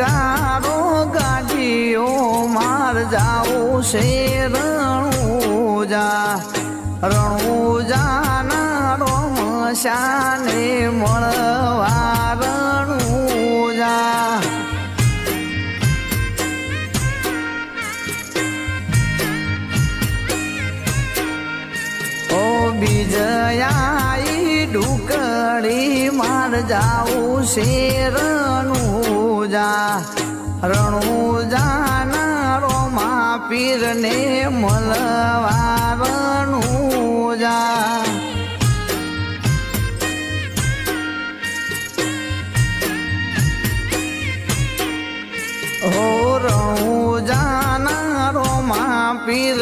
કટારો ગાડીઓ માર જાઓ છે રણુજા, રણુજાના રોમશાને મળવા રણુજા. ઓ બીજયા ડુકડી માર જાઉં શેર છે રણું રણુજાના મા પીરને મળવા રણુજા હો રણુજાના મા પીર